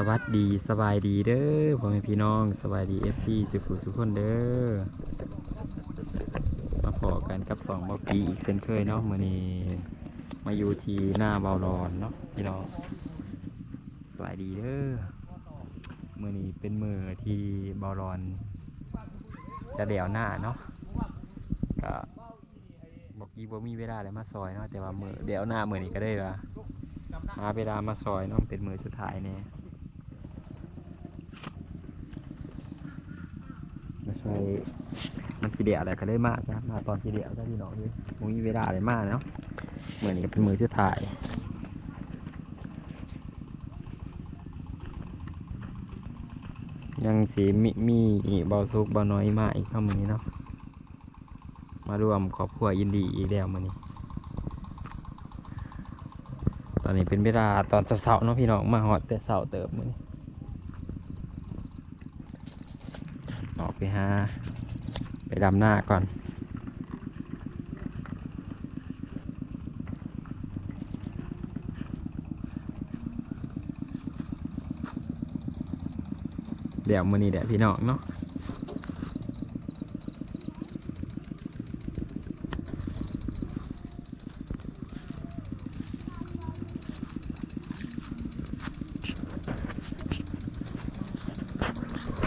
สวัสดีสบายดีเด้อพ่อแม่พี่น้องสบายดี FC สุขุสุขคนเด้อมาพอกันกับสองบอปีอีกเช่นเคยเนาะมื่อนี้มาอยู่ที่หน้าเบาลอนเนาะพี่น้องสบายดีเด้อมื่อนี้เป็นมือที่เบาลอน จะเดี่ยวหน้าเนาะก็บอกอีบ่มีเวลาเลยมาซอยเนาะแต่ว่ามือเดี่ยวหน้ามือนี้ก็ได้ละมาเวลามาซอยเนาะเป็นมือสุดท้ายเนี่ย มันสีเดียวอะไรก็ได้มากนะมาตอนสีเดียวได้พี่น้องด้วยมึงมีเวลาอะไรมากเนาะเหมือนกับเป็นมือชื่อถ่ายยังสีมีมีเบาซุกเบาน้อยมาอีกเข้ามือเนาะมารวมครอบครัวยินดีอีกแล้วมือนี้ ตอนนี้เป็นเวลาตอนเสาร์เนาะพี่น้องมาหอดแต่เสาร์เติบมือนี้ ออกไปหาไปดำหน้าก่อน เดี๋ยวมือนี้เดี๋ยวพี่น้องเนาะ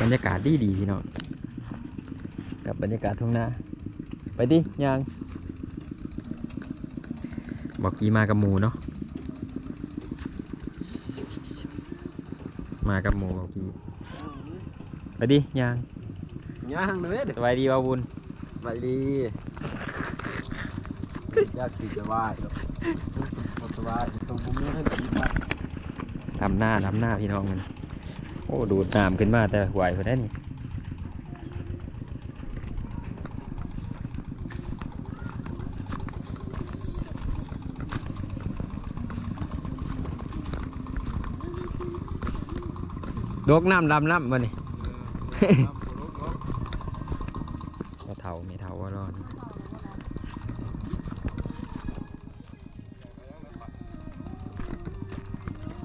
บรรยากาศดีดีๆพี่น้องกับบรรยากาศทุ่งนาไปดิยังบอกกี้มากับหมูเนาะมากับหมูบอกกี้ไปดิยังย่างเลยสบายดีบ่าวบุญสบายดียากสิจะว่าหรอกบ่สบายตรงบุ้มนี่ให้ดีมากทำหน้าทำหน้าพี่น้องมันโอ้ดูดน้ำขึ้นมาแต่ไหวพอได้นี่ดกน้ำดำน้ำมานี่ไม่เท่าไม่เท่าว่าร้อน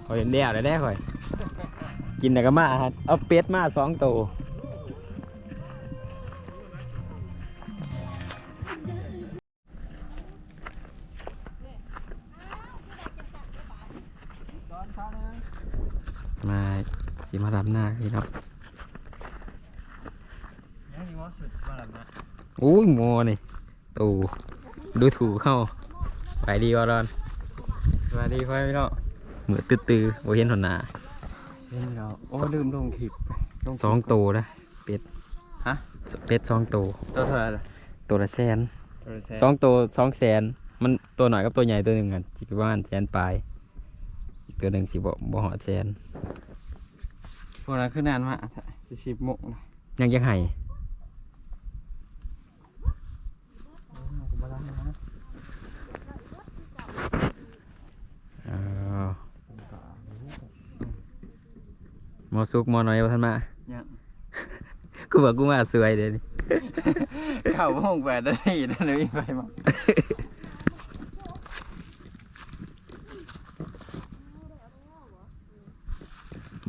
คอยเลี้ยวได้ได้คอย กินแต่ก็มาฮะเอาเป็ดมาสองตัวมาสิมารับหน้าพี่ครับอุ้ยโมนี่ตูดูถูเข้าไปดีวะรอนสวัสดีพ่อพี่น้องเหมือนตื้อๆโอเห็นหนหนา เห็นเราโอ้ลืมลงคลิปลคลิป สองตัวนะเป็ดฮะ เป็ดสองตัวตัวเท่าไหร่ล่ะตัวละแสนตัวแท้สองตัวสองแสนมันตัวหน่อยกับตัวใหญ่ตัวหนึ่งกันสิประมาณแสนปลายอีกตัวหนึ่งสิบ่บ่หอดแสนพวกนั้นคือนานมากสี่สิบโมงเลยยังยังไห้อ้าวห มอสุกหมอน้อยว่าท่านมายังกูบอกกูมาสวยเดี๋ยวนี้เก้าโมงแปดนาทีนั่นเลยไปมา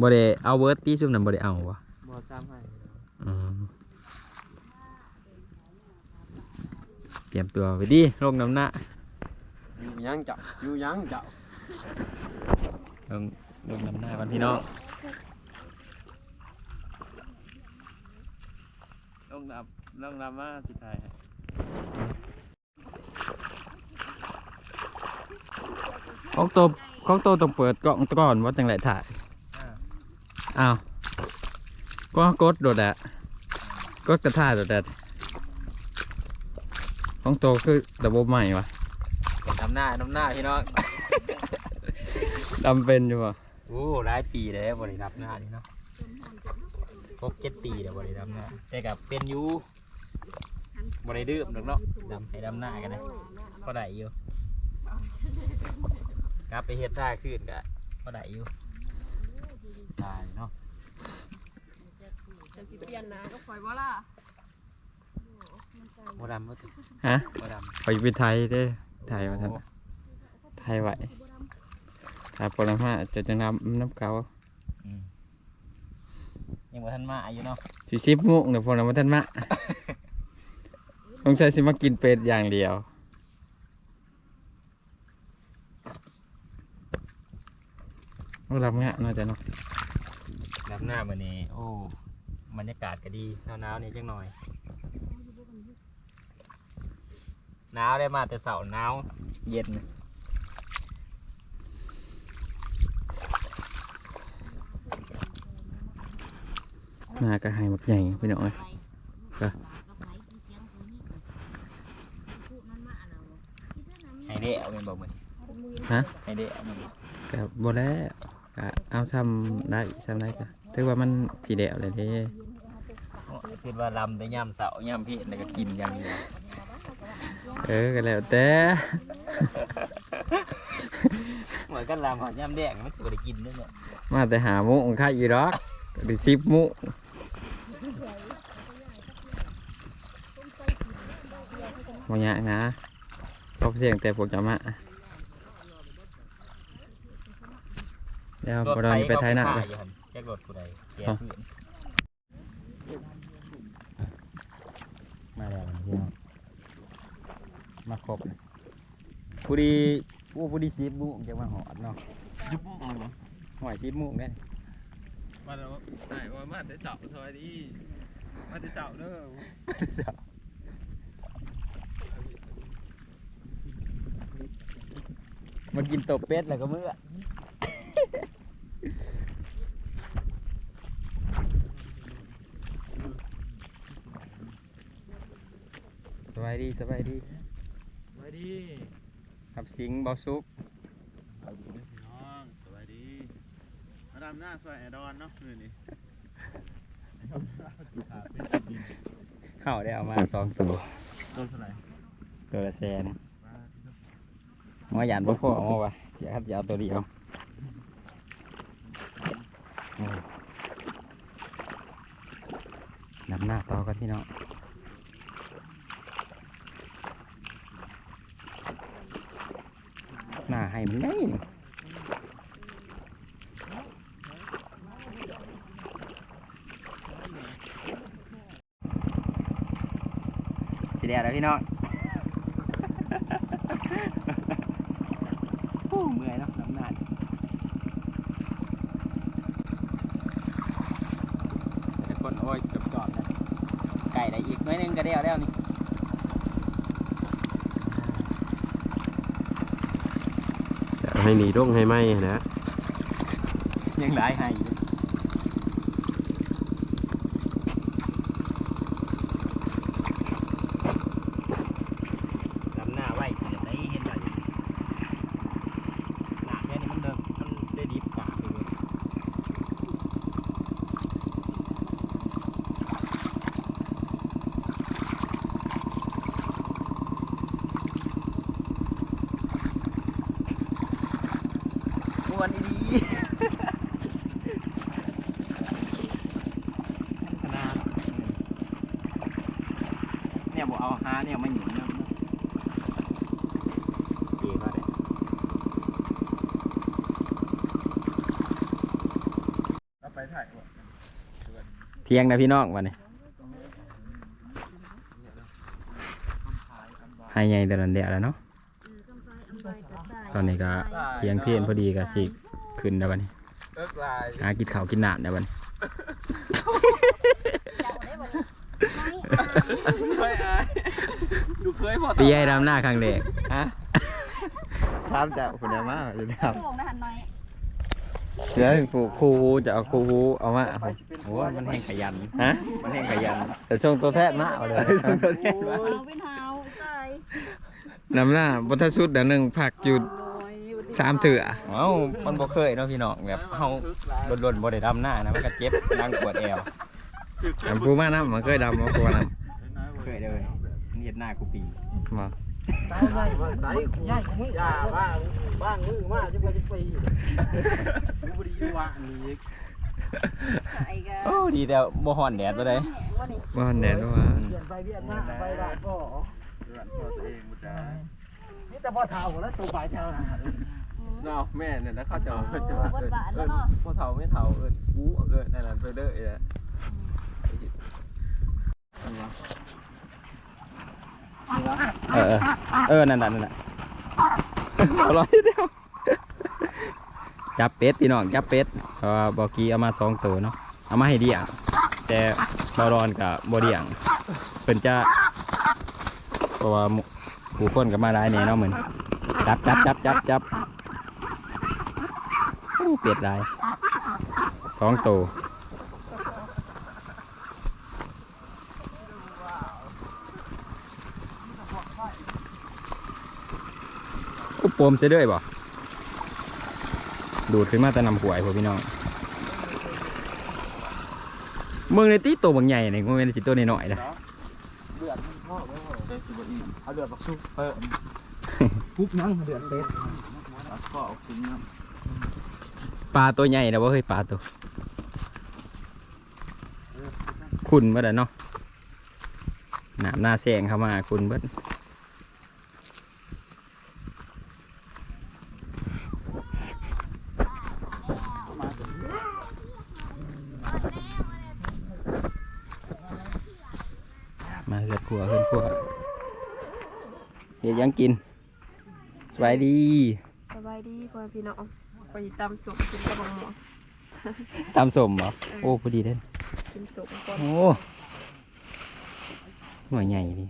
บ่ได้เอาเวิร์ดตี้ซุ่มนั้นบ่ได้เอาวะบอซ้ำให้อืมเตรียมตัวไปดิลงน้ำหน้าอยู่ยังเจ้าอยู่ยังเจ้าลงลงน้ำหน้ากันพี่น้อง ลงนับลงนับมาสิไทยของตัวของตัวต้องเปิดกล้องก่อนว่าจังไรถ่ายอ้าวก็กดโดดอะกดกระท่ายโดดอะของตัวคือระบบใหม่วะน้ำหน้าน้ำหน้าพี่น้องดำเป็นอยู่ป่ะโอ้หลายปีเลยบริรับหน้านี่เนาะ หกเจ็ดปีแล้วบริรับหน้าแต่กับเป็นอยูบริดื้อมดอกเนาะดำให้ดำหน้ากันนะก็ได้อยู่กลับไปเฮ็ดท่าขึ้นกะก็ได้อยู่ได้เนาะจะสิเปลี่ยนนะก็คอยว่าล่ะบ่ดำบ่ถึงฮะบ่ดไปไปไทยเด้อไทยมาทันไทยไหวไทยปรมาจะจะนำน้ำเกาำ ยังบ่ทันมาอยู่เนาะสิสิบโมงเดี๋ยวพอเรามาท่านมาต้องใช้สิมากินเป็ดอย่างเดียว โอ้รับงะน่าจะเนาะน้ำหน้ามื้อนี้ โอ้บรรยากาศก็ดีหนาวๆนี่จังหน่อยหนาวได้มาแต่เช้าหนาวเย็น หน้ากระหายมักใหญ่ไปหน่อยให้ได้เอาเป็นบ่มื้อนี้ฮะให้ได้เอาแม่นบ่กับบแล้วกะเอาทำได้ทำได้กะถือว่า ย่างเดียวเออก็แล้วแต่เหมือนกันลำหอยามแดงมันสิบ่ได้กินเด้อเนี่ยมาแต่หาโมงค่าอีรอกหรือสิบโมงมายากนะก็เสียงแต่พวกจะมาเดี๋ยวบอลไปไทยหน้าไปไปแจ็ครถผู้ใดแกอ๋อพื้นมาแล้วพี่น้องมาครบผู้ดีผู้ผู้ดีสิบโมุกจะมาหอดเนาะยุบมันบ่หอยสิบโมุกเนี่ยมาแล้วไหนว่ามาแต่เสาสวัสดีมาแต่เสาเด้อมา กินตบเป็ดแล้วก็เมื่อสบายดีสบายดีสวัสดีครับสิงห์บอซุกสวัสดีพี่น้องสวัสดีมาดามหน้าสวยแอดอนเนาะนี่นี่เข้าได้เอามาสองตัวตัวเท่าไหร่ตัวละแสนห มอหยานบ่พอเอมาวะเสียครับจะเอาตัวเดียวโอ้นำหน้าต่อกันพี่น้องหน้าให้มันได้สีแดงแล้วพี่น้อง โอ้เมื่อยเนาะน้ำหนักแต่คนโอ้ยเกือบจอดเลยไก่ ได้อีกหน้อยหนึงก็เดียวแล้วนี่ให้หนีด้งให้ไหมนะยังหลายให้อยู่น้ำหน้าไว้เดี๋ยวได้เห็นไหมหนาแค่นี้มันเดิมมันได้ดีกว่าเลยม้ วนดีขนาดเนี่ยบอกเอาหาเนี่ยไม่หนุนนะเจ๋ก็ได้เอาไปถ่ายบ่เที่ยงนะพี่น้องวันนี้ให้ใหญ่แต่ละเดียวแล้วเนาะต อนนี้ก็เที่ยงเพียนพอดีก็สิขึ้นแล้ววันนี้เลิกลายหากินข้าวกินน้ำแล้ววันนี้ไม่อายดูเคยพอตีให้ดำหน้าครั้งแรกฮะถามจากคุณอามาอยู่ครับโป่งนะหันหน่อยเสือครูครูจะเอาครูเอามาโอ้มันแห้งขยันฮะมันแห้งขยันแต่ช่วงตัวแทบหน้าเอาเลยเอาเป็นเฮาใส่น้ำหน้าบนทัสุดเดี๋ยวหนึ่งผักหยุด สามเถื่อเอ้ามันบ่เคยเนาะพี่น้องแบบเฮาโดนๆบ่ได้ดำหน้านะมันก็เจ็บนั่งปวดแอวน้ำปูมาน้ำมันเคยดำมาปูน้เคยเลยเนียดหน้ากูปีำมาใส่ใส่ใหญ่มือยาบ้างบ้างมือมาจะไปจะปีดูบดีว่าอันนี้ไอ้กะโอ้ดีแต่บ่ฮ้อนแดดบ่ได้วันนี้บ้านแดดว่าไปเวียดนามไปด่านพ่อเดือนพ่อตัวเองบุตรนี่แต่พ่อเท้าแล้วตัวปลายเท้า เนาะแม่เนี่ยแล้วเขาจะโอ้บนบานแล้วเนาะพ่อเฒ่าไม่เฒ่าเอิ้นกูเอิ้นนั่นน่ะไปเด้อเอ้ยเออเออเออนั่นน่ะนั่นน่ะเอาร้อยเดียวจับเป็ดพี่น้องจับเป็ดเพราะว่าบอกกี้เอามาสองตัวเนาะเอามาให้เดี่ยงแต่บอรอนกับบอเดี่ยงเป็นจะเพราะว่าหมู่ผู้คนกับมาได้เนี่ยเนาะเหมือนจับจับจับจับจับโอ้ เป็ดได้สองตัวอุปโปมเสียด้วยบ่ดูดขึ้นมาแต่นำหวยพวกพี่น้องเมืองในตีตัวบางใหญ่เนี่ยมันเป็นสิตัวน้อยๆนะเดือดพ่อไว้เดือดสิบอีเอาเดือดบักซุปเพิ่มปุ๊บนั่งเดือดเป็ดแล้วก็เอาขึ้นน้ำ ปลาตัวใหญ่นะว่าเคยปลาตัว คุณเบิดอะเนาะหนามหน้าแสงเข้ามาคุณเบิดมาเกิดขัวเพิ่นขัวเฮ็ดหยังกิน สบายดี สบายดีพ่อพี่น้อง ไปตำสุกกินกระบอกหมูตามสมเหรอโอ้พอดีเด่นกินสุกก่อนโอ้หน่วยใหญ่ดิ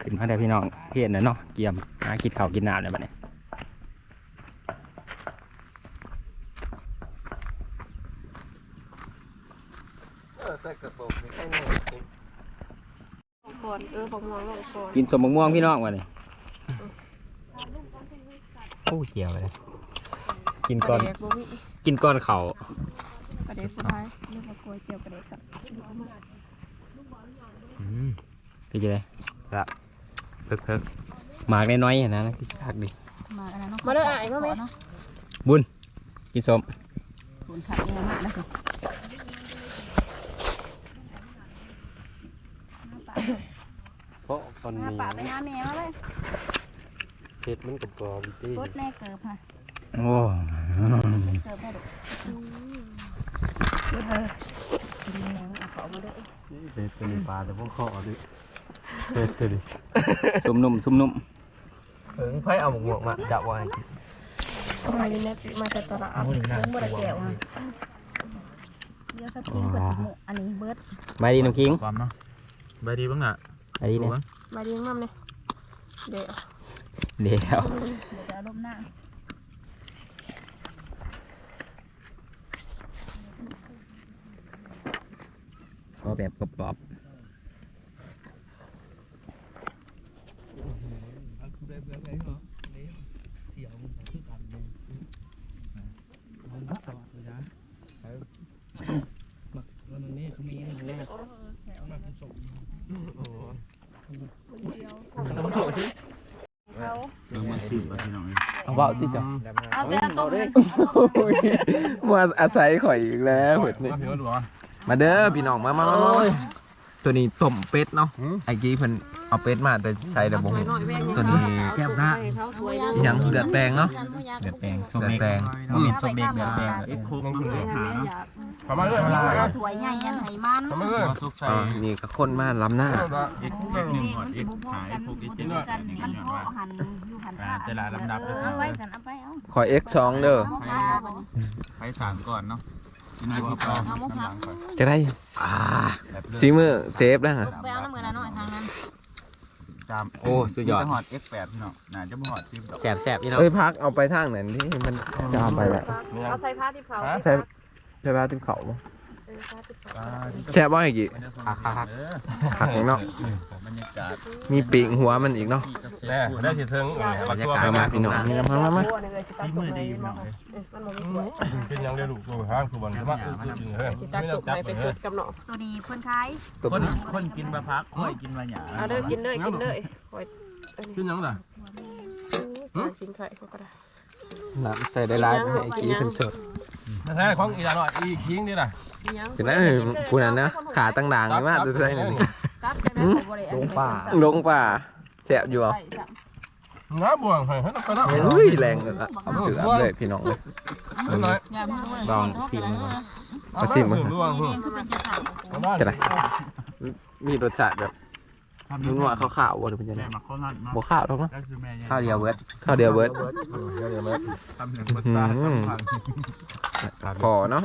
ขึ้นมาได้วพี่น้องเห็นนะเนาะเกียมหากินข้าวกินน้ำเลยบัดนี้ เออใส่กระปุกนี่ไอ้นี่ ก่อนเออบอ กม่วงลงก่อนกินสมมะม่วงพี่น้องวันนี้โอ้เกี่ยวเลยกินปก่อลานเด็กบ่มีกินก้อนเขาวปลาเด็กสุดท้ายเรียกว่าโกยเจียวปลาเด็กครับอืมเป็นยังไงเพิกเพิกหมากน้อยๆอะนะคือคักดิมาอันนั้นเนาะมาเด้ออะไอ้มาไหมเนาะบุญกินสมคุณขัดเนี่ยมากนะคือ เพราะ ตอนหานี้ป่าไปหาแม่มาเลยเห็ดมันกับกรอบดีรถแน่เกิบค่ะโอ้เกิบให้ดูเห็ดเป็นปลาแต่พวกข้อดิเห็ดตัวดิซุ่มนุ่มซุ่มนุ่มเอิงไพ่เอาหมวกมาจับไว้มาดีนะมาแต่ตลาดเพิ่งบ่ได้แก้วอะเดี๋ยวสักทีเปิดหมวกอันนี้เบิดมาดีน้ำคิงความเนาะใบดีบ้างอะมาดีเนี่ย มาดีมั่มเนี่ยเดี๋ยวเดี๋ยวเดี๋ยวจะลมหน้าก็แบบกรอบๆ เอาเบาติดจ้ะเอาไปเอาต้มเลยมาอาศัยข่อยอีกแล้วเห็ดนี่มาเด้อพี่น้องมามามามาตัวนี้ต้มเป็ดเนาะไอ้กี้เพิ่นเอาเป็ดมาแต่ใส่ระบบตัวนี้แก้วหน้าเขาสวยอิหยังเดือดแปลงเนาะเดือดแปลงส้มเดือเบดกแปลงบ่แม่นส้มเบกเดือดแปลงเอ็กคุกประมาณเอาถ้วยใหญ่ยันไหมันอ่านี่ก็คนมาล้ำหน้าอีกหนึ่งหอดอีกขายพวกอีกเจ็ดกันมันพ่อหัน อยู่หันตาแต่ละลำดับเออไว้กันเอาไปเอาขอเอ็กสองเด้อหมกลาบัดนี้ใช้สามก่อนเนาะที่นายที่สองเอาหมกลาจะได้อ่าซีมือเซฟนะฮะ ไปเอาน้ำมือละหน่อยทางนั้นจามโอ้สุดยอด มีแต่หอด F8 พี่น้องน่าจะบ่หอดซิมดอกแสบแสบพี่น้องเอ้ยพักเอาไปทางไหนที่มันจามไปแหละเอาใส่ผ้าที่เขาใช่ใช่ป่ะที่เขาบ่เออผ้าที่เขาปลาที่ แช่บ่อีกกี่คักคักเออขังเนาะบรรยากาศมีปีกหัวมันอีกเนาะแน่ได้สิเทิงบรรยากาศมาพี่น้องนี่นะมามามาที่มือดีอยู่เนาะมันบ่มีสวยเป็นยังได้ลูกตัวห้างคือวันจะมากินเฮ้ยสิตาจุกไปเป็นชุดกับเนาะตัวนี้เพิ่นขายตัวคนคนกินมาพักค่อยกินมาหยาเอาเด้อกินเลยกินเลยคอยเป็นยังล่ะสินไข่เขาก็ได้น้ำใส่ได้ร้ายให้ไอ้กี้เป็นสดนะฮะของอีหลาหน่อยอีคิงนี่น่ะ ถึงนั้นผู้นั้นนะขาตั้งด่างนี่มากดูใส่หนึ่งตับได้ไหมบ่ได้ลงป่าลงป่าแฉะอยู่อะน้าบ่วงให้ให้ต้องไปแล้วเฮ้ยแรงเลยละเอาเกือบเลยพี่น้องเลยน้อยอย่ามึงลองซิมก่อนเอาสิมาบ่วงนี่เองคือเป็นจะสั่งจะได้มีรสชาติแบบนุ่นว่าข้าวขาวบ่หรือเป็นยังไงแม่มาข้าวนั่นเนาะบ่ข้าวหรอกเนาะก็คือแม่ข้าวเดียวเบิดข้าวเดียวเบิร์ดทำหนึ่งบนตาทำพังพอเนาะ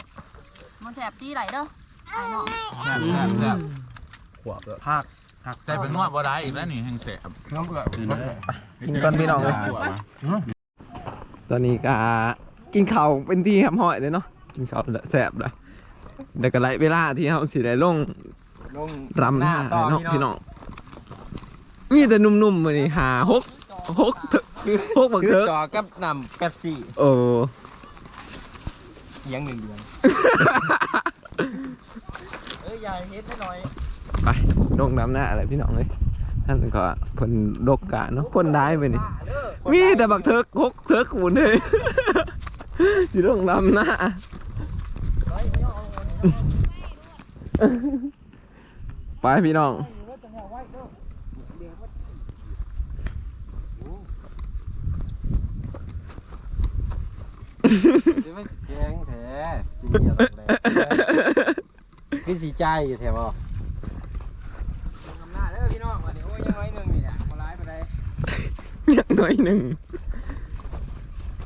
มันแถบตีไหลเด้อไอ้เนาะแซ่บแซ่บแซ่บหัวเบิดภาคใจเป็นนวดบ่ได้อีกแล้วนี่แห่งแสบน้องเกลือกินก่อนพี่น้องเลยตอนนี้ก็กินข้าวเป็นที่ครับห้อยเลยเนาะกินข้าวแล้วแซ่บเลยเดี๋ยวก็ไล่เวลาที่เขาสิได้ลงลงรำหน้าเนาะพี่น้องมีแต่หนุ่มๆมานี่หาหกหกเถอะหกบักคือเถอะจอกับน้ำเป๊ปซี่โอ้ เลี้ยงหนึ่งเดือนเอ้ยอย่าเฮ็ดให้หน่อยไปลงน้ำหน้าอะไรพี่น้องเลยท่านก็เพิ่นดกกะเนาะคนได้ไปนี่ มีแต่บักเถิกหกเถิกหมุนเลยสิลงน้ำหน้าไปพี่น้อง สิไม่แกงแท้กินเดียวแรงคือสีใจอยู่แถวบ่ทำหน้าเด้อพี่น้องวันนี้โอ้ยยังน้อยหนึ่งนี่แหละมาไล่ไปได้อย่างน้อยหนึ่ง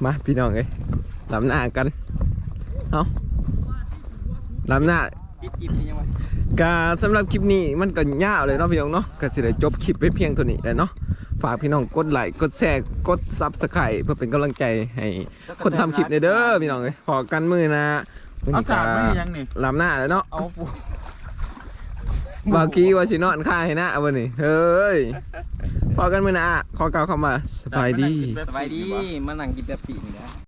มาพี่น้องเอ้ยลำหน้ากันเอาลำหน้าปิดคลิปนี่ยังไง กาสำหรับคลิปนี้มันก็ยาวเลยเนาะพี่น้องเนาะก็สิได้จบคลิปไปเพียงเท่านี้แหละเนาะ ฝากพี่น้องกดไลค์กดแชร์กดซับสไครต์เพื่อเป็นกำลังใจให้คนทำคลิปในเด้อพี่น้องเอ้ยพอกันมือนะมื้อเอานี้สาก็ดไม่ยังนี่ลำหน้าแล้วเนาะเอาปูบากี้ว่าสินอนค่ายนะวันนี้เฮ้ยพอกันมือนะขอกล่าวคำว่าสบายดีสบายดีมานั่งกินเป๊ปซี่นี่นะ